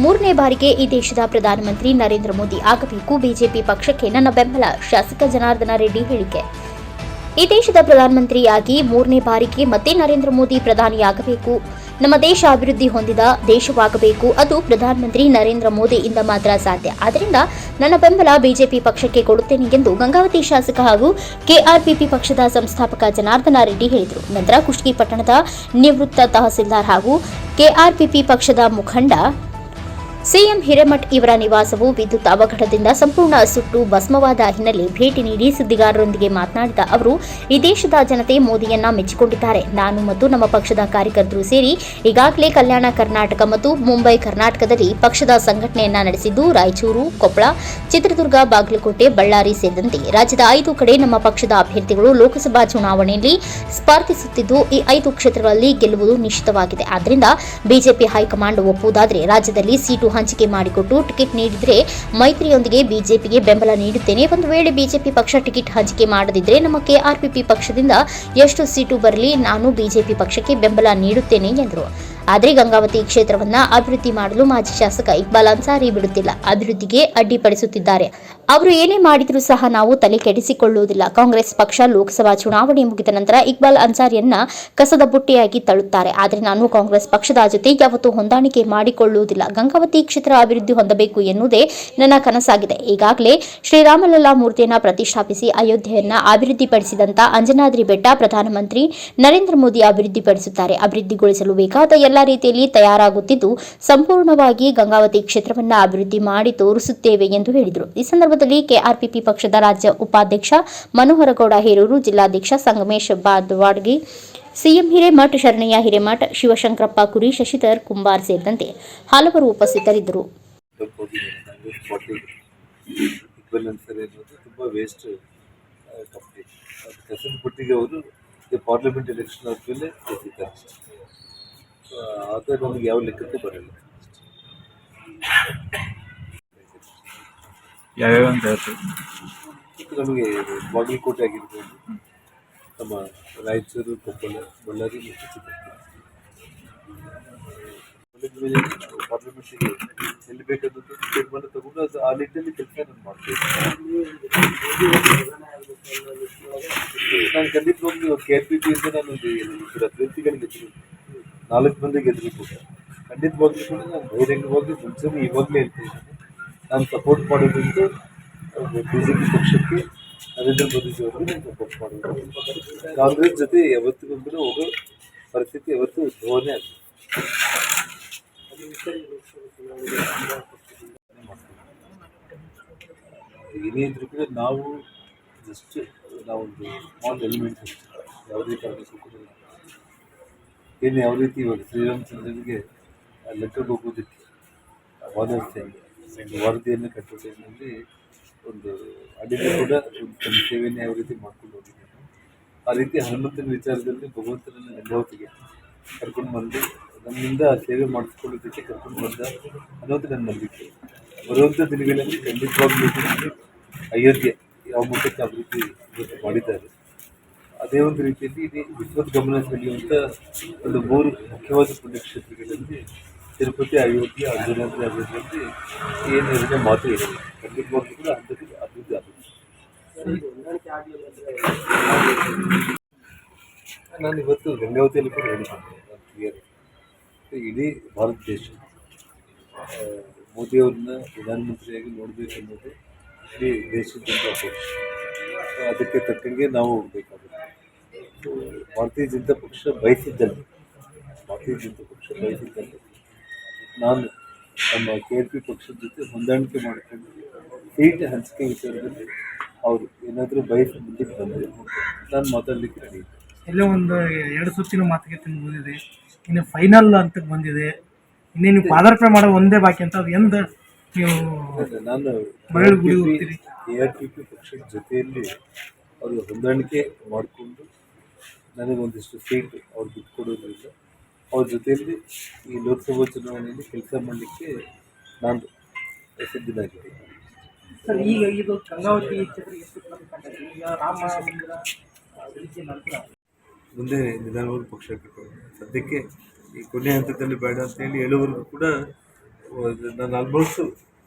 ಮೂರನೇ ಬಾರಿಗೆ ಈ ದೇಶದ ಪ್ರಧಾನಮಂತ್ರಿ ನರೇಂದ್ರ ಮೋದಿ ಆಗಬೇಕು. ಬಿಜೆಪಿ ಪಕ್ಷಕ್ಕೆ ನನ್ನ ಬೆಂಬಲ. ಶಾಸಕ ಜನಾರ್ದನ ರೆಡ್ಡಿ ಹೇಳಿಕೆ. ಈ ದೇಶದ ಪ್ರಧಾನಮಂತ್ರಿಯಾಗಿ ಮೂರನೇ ಬಾರಿಗೆ ಮತ್ತೆ ನರೇಂದ್ರ ಮೋದಿ ಪ್ರಧಾನಿಯಾಗಬೇಕು. ನಮ್ಮ ದೇಶ ಅಭಿವೃದ್ಧಿ ಹೊಂದಿದ ದೇಶವಾಗಬೇಕು. ಅದು ಪ್ರಧಾನಮಂತ್ರಿ ನರೇಂದ್ರ ಮೋದಿಯಿಂದ ಮಾತ್ರ ಸಾಧ್ಯ. ಆದ್ದರಿಂದ ನನ್ನ ಬೆಂಬಲ ಬಿಜೆಪಿ ಪಕ್ಷಕ್ಕೆ ಕೊಡುತ್ತೇನೆ ಎಂದು ಗಂಗಾವತಿ ಶಾಸಕ ಹಾಗೂ ಕೆಆರ್ಪಿಪಿ ಪಕ್ಷದ ಸಂಸ್ಥಾಪಕ ಜನಾರ್ದನ ರೆಡ್ಡಿ ಹೇಳಿದರು. ನಂತರ ಕುಷ್ಟಗಿ ಪಟ್ಟಣದ ನಿವೃತ್ತ ತಹಸೀಲ್ದಾರ್ ಹಾಗೂ ಕೆಆರ್ಪಿಪಿ ಪಕ್ಷದ ಮುಖಂಡ ಸಿಎಂ ಹಿರೇಮಠ್ ಇವರ ನಿವಾಸವು ವಿದ್ಯುತ್ ಅವಘಡದಿಂದ ಸಂಪೂರ್ಣ ಸುಟ್ಟು ಭಸ್ಮವಾದ ಹಿನ್ನೆಲೆ ಭೇಟಿ ನೀಡಿ ಸುದ್ದಿಗಾರರೊಂದಿಗೆ ಮಾತನಾಡಿದ ಅವರು, ಈ ದೇಶದ ಜನತೆ ಮೋದಿಯನ್ನ ಮೆಚ್ಚಿಕೊಂಡಿದ್ದಾರೆ. ನಾನು ಮತ್ತು ನಮ್ಮ ಪಕ್ಷದ ಕಾರ್ಯಕರ್ತರು ಸೇರಿ ಈಗಾಗಲೇ ಕಲ್ಯಾಣ ಕರ್ನಾಟಕ ಮತ್ತು ಮುಂಬೈ ಕರ್ನಾಟಕದಲ್ಲಿ ಪಕ್ಷದ ಸಂಘಟನೆಯನ್ನ ನಡೆಸಿದ್ದು, ರಾಯಚೂರು, ಕೊಪ್ಪಳ, ಚಿತ್ರದುರ್ಗ, ಬಾಗಲಕೋಟೆ, ಬಳ್ಳಾರಿ ಸೇರಿದಂತೆ ರಾಜ್ಯದ ಐದು ಕಡೆ ನಮ್ಮ ಪಕ್ಷದ ಅಭ್ಯರ್ಥಿಗಳು ಲೋಕಸಭಾ ಚುನಾವಣೆಯಲ್ಲಿ ಸ್ಪರ್ಧಿಸುತ್ತಿದ್ದು, ಈ ಐದು ಕ್ಷೇತ್ರಗಳಲ್ಲಿ ಗೆಲ್ಲುವುದು ನಿಶ್ಚಿತವಾಗಿದೆ. ಆದ್ದರಿಂದ ಬಿಜೆಪಿ ಹೈಕಮಾಂಡ್ ಒಪ್ಪುವುದಾದರೆ ರಾಜ್ಯದಲ್ಲಿ ಸೀಟು ಹಂಚಿಕೆ ಮಾಡಿಕೊಟ್ಟು ಟಿಕೆಟ್ ನೀಡಿದರೆ ಮೈತ್ರಿಯೊಂದಿಗೆ ಬಿಜೆಪಿಗೆ ಬೆಂಬಲ ನೀಡುತ್ತೇನೆ. ಒಂದು ವೇಳೆ ಬಿಜೆಪಿ ಪಕ್ಷ ಟಿಕೆಟ್ ಹಂಚಿಕೆ ಮಾಡದಿದ್ದರೆ ನಮ್ಮ ಕೆಆರ್ಪಿಪಿ ಪಕ್ಷದಿಂದ ಎಷ್ಟು ಸೀಟು ಬರಲಿ, ನಾನು ಬಿಜೆಪಿ ಪಕ್ಷಕ್ಕೆ ಬೆಂಬಲ ನೀಡುತ್ತೇನೆ ಎಂದರು. ಆದರೆ ಗಂಗಾವತಿ ಕ್ಷೇತ್ರವನ್ನ ಅಭಿವೃದ್ಧಿ ಮಾಡಲು ಮಾಜಿ ಶಾಸಕ ಇಕ್ಬಾಲ್ ಅನ್ಸಾರಿ ಬಿಡುತ್ತಿಲ್ಲ. ಅಭಿವೃದ್ಧಿಗೆ ಅಡ್ಡಿಪಡಿಸುತ್ತಿದ್ದಾರೆ. ಅವರು ಏನೇ ಮಾಡಿದರೂ ಸಹ ನಾವು ತಲೆ ಕೆಡಿಸಿಕೊಳ್ಳುವುದಿಲ್ಲ. ಕಾಂಗ್ರೆಸ್ ಪಕ್ಷ ಲೋಕಸಭಾ ಚುನಾವಣೆ ಮುಗಿದ ನಂತರ ಇಕ್ಬಾಲ್ ಅನ್ಸಾರಿಯನ್ನ ಕಸದ ಬುಟ್ಟಿಯಾಗಿ ತಳ್ಳುತ್ತಾರೆ. ಆದರೆ ನಾನು ಕಾಂಗ್ರೆಸ್ ಪಕ್ಷದ ಜೊತೆ ಯಾವತ್ತೂ ಹೊಂದಾಣಿಕೆ ಮಾಡಿಕೊಳ್ಳುವುದಿಲ್ಲ. ಗಂಗಾವತಿ ಕ್ಷೇತ್ರ ಅಭಿವೃದ್ಧಿ ಹೊಂದಬೇಕು ಎನ್ನುವುದೇ ನನ್ನ ಕನಸಾಗಿದೆ. ಈಗಾಗಲೇ ಶ್ರೀರಾಮಲಲ್ಲಾ ಮೂರ್ತಿಯನ್ನ ಪ್ರತಿಷ್ಠಾಪಿಸಿ ಅಯೋಧ್ಯೆಯನ್ನ ಅಭಿವೃದ್ಧಿಪಡಿಸಿದಂತ ಅಂಜನಾದ್ರಿ ಬೆಟ್ಟ ಪ್ರಧಾನಮಂತ್ರಿ ನರೇಂದ್ರ ಮೋದಿ ಅಭಿವೃದ್ಧಿಪಡಿಸುತ್ತಾರೆ. ಅಭಿವೃದ್ಧಿಗೊಳಿಸಲು ಬೇಕಾದ ಎಲ್ಲ ರೀತಿಯಲ್ಲಿ ತಯಾರಾಗುತ್ತಿದ್ದು, ಸಂಪೂರ್ಣವಾಗಿ ಗಂಗಾವತಿ ಕ್ಷೇತ್ರವನ್ನು ಅಭಿವೃದ್ಧಿ ಮಾಡಿ ತೋರಿಸುತ್ತೇವೆ ಎಂದು ಹೇಳಿದರು. ಈ ಸಂದರ್ಭದಲ್ಲಿ ಕೆಆರ್ಪಿಪಿ ಪಕ್ಷದ ರಾಜ್ಯ ಉಪಾಧ್ಯಕ್ಷ ಮನೋಹರಗೌಡ ಹೇರೂರು, ಜಿಲ್ಲಾಧ್ಯಕ್ಷ ಸಂಗಮೇಶ್ ಬಾದ್ವಾಡ್ಗಿ, ಸಿಎಂ ಹಿರೇಮಠ್ ಶರಣಯ್ಯ ಹಿರೇಮಠ್, ಶಿವಶಂಕರಪ್ಪ, ಕುರಿ, ಶಶಿಧರ್, ಕುಂಬಾರ್ ಸೇರಿದಂತೆ ಹಲವರು ಉಪಸ್ಥಿತರಿದ್ದರು. ಪಾರ್ಲಿಮೆಂಟ್ ಎಲೆಕ್ಷನ್ ನಮಗೆ ಯಾವ ಲೆಕ್ಕಕ್ಕೂ ಬರಲ್ಲ. ಯಾವ್ಯಾವ ಅಂತ ಹೇಳ್ತೀವಿ ನಮಗೆ ಬಾಗಲಕೋಟೆ ಆಗಿರ್ಬೋದು ನಮ್ಮ ರಾಯಚೂರು ಕೊಪ್ಪಳ ಬಳ್ಳಾರಿ ಮತ್ತು ಪಾರ್ಲಿಮೆಂಟಿಗೆ ಎಲ್ಲಿ ಬೇಕಾದದ್ದು ತೀರ್ಮಾನ ತಗೊಂಡು ಅದು ಆ ನಿಟ್ಟಿನಲ್ಲಿ ಕೆಲಸ ನಾನು ಮಾಡ್ತೇನೆ. ನಾನು ಖಂಡಿತವಾಗ್ಲೂ ಕೆ ಪಿ ಪಿಯಿಂದ ನಾನು ಅಭ್ಯರ್ಥಿಗಳಿಗೆ ನಾಲ್ಕು ಮಂದಿ ಕೂಡ. ಖಂಡಿತವಾಗ್ಲೂ ಕೂಡ ನಾನು ಬಹಿರಂಗವಾಗಿ ಮುಂಚೆನೇ ಇವಾಗಲೇ ಹೇಳ್ತೀನಿ ನಾನು ಸಪೋರ್ಟ್ ಮಾಡೋದ್ರಿಂದ ಬಿ ಜೆ ಪಿ ಪಕ್ಷಕ್ಕೆ ನರೇಂದ್ರ ಮೋದಿಜಿ ನಾನು ಸಪೋರ್ಟ್ ಮಾಡೋದು. ಕಾಂಗ್ರೆಸ್ ಜೊತೆ ಯಾವತ್ತಿಗೂ ಕೂಡ ಹೋಗೋ ಪರಿಸ್ಥಿತಿ ಯಾವತ್ತೂ ಉದ್ಭವನೇ ಆಗಿದೆ ಏನೇ ಇದ್ರೂ ಕೂಡ ನಾವು ಜಸ್ಟ್ ನಾವೊಂದು ಸ್ಮಾಲ್ ಎಲಿಮೆಂಟ್ ಯಾವುದೇ ಕಾರಣಕ್ಕೂ ಕೂಡ ಏನು ಯಾವ ರೀತಿ ಇವಾಗ ಶ್ರೀರಾಮಚಂದ್ರನಿಗೆ ಲೆಟರ್ ಹೋಗೋದಕ್ಕೆ ಒಂದು ವರದಿಯನ್ನು ಕಟ್ಟೋ ಟೈಮ್ನಲ್ಲಿ ಒಂದು ಅಡಿಗೆ ಕೂಡ ತನ್ನ ಸೇವೆಯನ್ನು ಯಾವ ರೀತಿ ಮಾಡ್ಕೊಂಡು ಹೋಗಿದ್ದೇನೆ ಆ ರೀತಿ ಹನುಮಂತನ ವಿಚಾರದಲ್ಲಿ ಭಗವಂತನ ಅನುಭವತಿಗೆ ಕರ್ಕೊಂಡು ಬಂದು ನಮ್ಮಿಂದ ಸೇವೆ ಮಾಡಿಸ್ಕೊಳ್ಳೋದಕ್ಕೆ ಕರ್ಕೊಂಡು ಬಂದ ಅನ್ನೋದು ನನ್ನ ನಂಬಿಕೆ. ಬರುವಂಥ ದಿನಗಳಲ್ಲಿ ಖಂಡಿತವಾಗ್ಲೂ ಅಯೋಧ್ಯೆ ಯಾವ ಮಟ್ಟಕ್ಕೆ ಅಭಿವೃದ್ಧಿ ಮಾಡಿದ್ದಾರೆ. ಅದೇ ಒಂದು ರೀತಿಯಲ್ಲಿ ಇಡೀ ವಿಶ್ವದ ಗಮನ ಸೆಳೆಯುವಂಥ ಒಂದು ಮೂರು ಮುಖ್ಯವಾದ ಪುಣ್ಯಕ್ಷೇತ್ರಗಳಲ್ಲಿ ತಿರುಪತಿ, ಅಯೋಧ್ಯೆ ಅಂಜನಾದ್ರಿ ಅಭಿವೃದ್ಧಿಯಲ್ಲಿ ಏನು ಹೇಳಿದ್ರೆ ಮಾತು ಇದೆ. ಖಂಡಿತವಾಗಿ ಕೂಡ ಅಭಿವೃದ್ಧಿ ಅಭಿವೃದ್ಧಿ ಆಗುತ್ತೆ. ನಾನು ಇವತ್ತು ಗಂಗಾವತಿಯಲ್ಲಿ ಕೂಡ ಹೇಳಿದ್ದೇನೆ ಕ್ಲಿಯರ್ ಇಡೀ ಭಾರತ ದೇಶ ಮೋದಿಯವ್ರನ್ನ ಪ್ರಧಾನಮಂತ್ರಿಯಾಗಿ ನೋಡಬೇಕು ಅನ್ನೋದು ಇಡೀ ದೇಶದಿಂದ ಅಪೇಕ್ಷೆ. ಅದಕ್ಕೆ ತಕ್ಕಂಗೆ ನಾವು ಹೋಗಬೇಕಾಗುತ್ತೆ ಭಾರತೀಯ ಜನತಾ ಪಕ್ಷ ಬಯಸಿದ್ದಲ್ಲಿ. ಭಾರತೀಯ ಜನತಾ ಪಕ್ಷ ಬಯಸಿದ್ದಲ್ಲಿ. ನಾನು ನಮ್ಮ ಕೆ ಎಲ್ ಪಿ ಪಕ್ಷದ ಜೊತೆ ಹೊಂದಾಣಿಕೆ ಮಾಡಿಕೊಂಡು ಸೀಟ್ ಹಂಚಿಕೆ ವಿಚಾರದಲ್ಲಿ ಅವರು ಏನಾದರೂ ಬಯಸಿ ಮುಂದಕ್ಕೆ ಬಂದರೆ ನಾನು ಮಾತಾಡಲಿಕ್ಕೆ ರೆಡಿ ಎಲ್ಲೋ ಒಂದು ಎರಡು ಸುತ್ತಿನ ಮಾತುಕತೆ ಮುಗಿದಿದೆ ಇನ್ನು ಫೈನಲ್ ಅಂತ ಬಂದಿದೆ. ಇನ್ನೇನು ಪಾದಾರ್ಪಣೆ ಮಾಡೋ ಒಂದೇ ಬಾಕಿ ಅಂತ ಅದು ಎಂದ ನೀವು ನಾನು ಹೋಗ್ತೀರಿ. ಕೆ ಆರ್ ಟಿ ಪಿ ಪಕ್ಷದ ಜೊತೆಯಲ್ಲಿ ಅವರು ಹೊಂದಾಣಿಕೆ ಮಾಡಿಕೊಂಡು ನನಗೊಂದಿಷ್ಟು ಸೀಟ್ ಅವ್ರು ಬಿಟ್ಕೊಡೋದ್ರಿಂದ ಅವ್ರ ಜೊತೆಯಲ್ಲಿ ಈ ಲೋಕಸಭಾ ಚುನಾವಣೆಯಲ್ಲಿ ಕೆಲಸ ಮಾಡಲಿಕ್ಕೆ ನಾನು ಸಿದ್ಧನಾಗಿದ್ದೀನಿ ಸರ್ ಈಗ ಇದು ಗಂಗಾವತಿ ಕ್ಷೇತ್ರ ಎಷ್ಟು ಕಂಡಿದೆ? ಈಗ ರಾಮ ಮಂದಿರ ಅಭಿವೃದ್ಧಿ ನಂತರ ಮುಂದೆ ನಿಧಾನವಾಗಿ ಪಕ್ಷ ಕಟ್ಟೋದು ಸದ್ಯಕ್ಕೆ ಈ ಕೊನೆ ಹಂತದಲ್ಲಿ ಬೇಡ ಅಂತ ಹೇಳಿ ಹೇಳುವರೆಗೂ ಕೂಡ ನಾನು ಆಲ್ಮೋಸ್ಟ್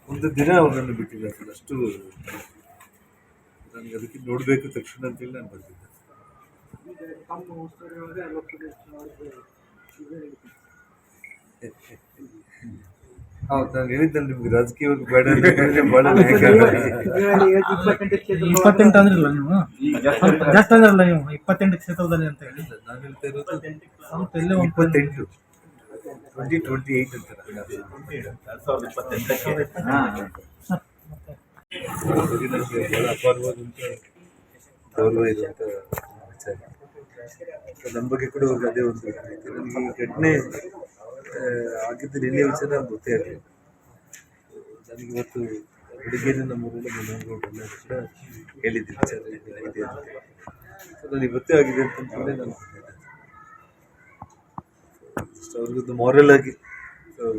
ಒಂದು ದಿನ ಅವನನ್ನು ಬಿಟ್ಟಿದ್ದೆ. ಅಷ್ಟು ನನಗೆ ಅದಕ್ಕೆ ನೋಡಬೇಕು ತಕ್ಷಣ ಅಂತೇಳಿ ನಾನು ಬರ್ತಿದ್ದೆ. ಹೌದು ನಾನು ಹೇಳಿದ್ದೆ ನಿಮ್ಗೆ ರಾಜಕೀಯವಾಗಿ ಬೇಡ ಭಾಳ ಇಪ್ಪತ್ತೆಂಟು ಅಂದ್ರಲ್ಲ ನೀವು? ಜಾಸ್ತಿ ಅಂದ್ರಲ್ಲ ನೀವು ಇಪ್ಪತ್ತೆಂಟು ಕ್ಷೇತ್ರದಲ್ಲಿ ಅಂತ ಹೇಳಿದ್ದೆ ನಾನು ಹೇಳ್ತಾ ಇರೋದು ಇಪ್ಪತ್ತೆಂಟು. ಟ್ವೆಂಟಿ ಟ್ವೆಂಟಿ ಏಯ್ಟ್ ಅಂತಾರೆ ಹಾಗಾಗಿ ನನಗೆ ಬಹಳ ಗೌರವ ಇದೆ ಅಂತ ವಿಚಾರ ನನ್ನ ಬಗ್ಗೆ ಕೂಡ ಅವ್ರಿಗೆ ಅದೇ ಒಂದು ರೀತಿ. ನನಗೆ ಈ ಘಟನೆ ಆಗಿದ್ದು ನಿನ್ನೆ ವಿಚಾರ ಗೊತ್ತೇ ಆಗಲಿಲ್ಲ. ನನಗೆ ಇವತ್ತು ಬೆಳಿಗ್ಗೆನೇ ನಮ್ಮ ಊರಲ್ಲಿ ಕೂಡ ಹೇಳಿದ್ದೆ ವಿಚಾರ ಇದೆ ಅಂತ. ಸೊ ನಾನು ಇವತ್ತೇ ಆಗಿದೆ ಅಂತಂದ್ರೆ ನಾನು ಅಷ್ಟು ಅವ್ರಿಗೊಂದು ಮಾರಲ್ ಆಗಿ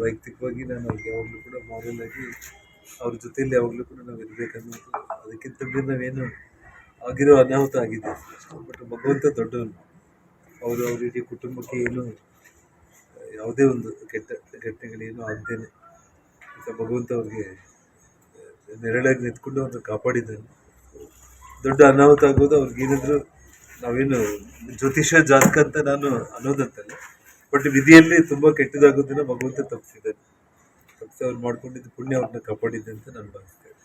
ವೈಯಕ್ತಿಕವಾಗಿ ನಾನು ಅವ್ರಿಗೆ ಯಾವಾಗಲೂ ಕೂಡ ಮಾರಲ್ ಆಗಿ ಅವ್ರ ಜೊತೆಯಲ್ಲಿ ಯಾವಾಗಲೂ ಕೂಡ ನಾವು ಇರಬೇಕನ್ನೋದು ಅದಕ್ಕಿಂತ ಮೇಲೆ ನಾವೇನು ಆಗಿರೋ ಅನಾಹುತ ಆಗಿದೆ ಬಟ್ ಭಗವಂತ ದೊಡ್ಡವನು. ಅವರು ಅವ್ರ ಇಡೀ ಕುಟುಂಬಕ್ಕೆ ಏನು, ಯಾವುದೇ ಒಂದು ಕೆಟ್ಟ ಘಟನೆಗಳೇನು ಆಗದೇನೆ. ಭಗವಂತ ಅವ್ರಿಗೆ ನೆರಳಾಗಿ ನಿಂತ್ಕೊಂಡು ಅವ್ರನ್ನ ಕಾಪಾಡಿದ್ದಾನೆ. ದೊಡ್ಡ ಅನಾಹುತ ಆಗೋದು ಅವ್ರಿಗೇನಿದ್ರು ನಾವೇನು ಜ್ಯೋತಿಷ್ಯ ಜಾತಕ ಅಂತ ನಾನು ಅನ್ನೋದಂತಲ್ಲ. ಬಟ್ ವಿಧಿಯಲ್ಲಿ ತುಂಬಾ ಕೆಟ್ಟದಾಗೋದನ್ನ ಭಗವಂತ ತಪ್ಪಿಸಿದ್ದಾನೆ. ತಪ್ಪಿಸಿ ಅವ್ರು ಮಾಡ್ಕೊಂಡಿದ್ದು ಪುಣ್ಯ ಅವ್ರನ್ನ ಕಾಪಾಡಿದ್ದೆ ಅಂತ ನಾನು ಭಾವಿಸ್ತೇನೆ.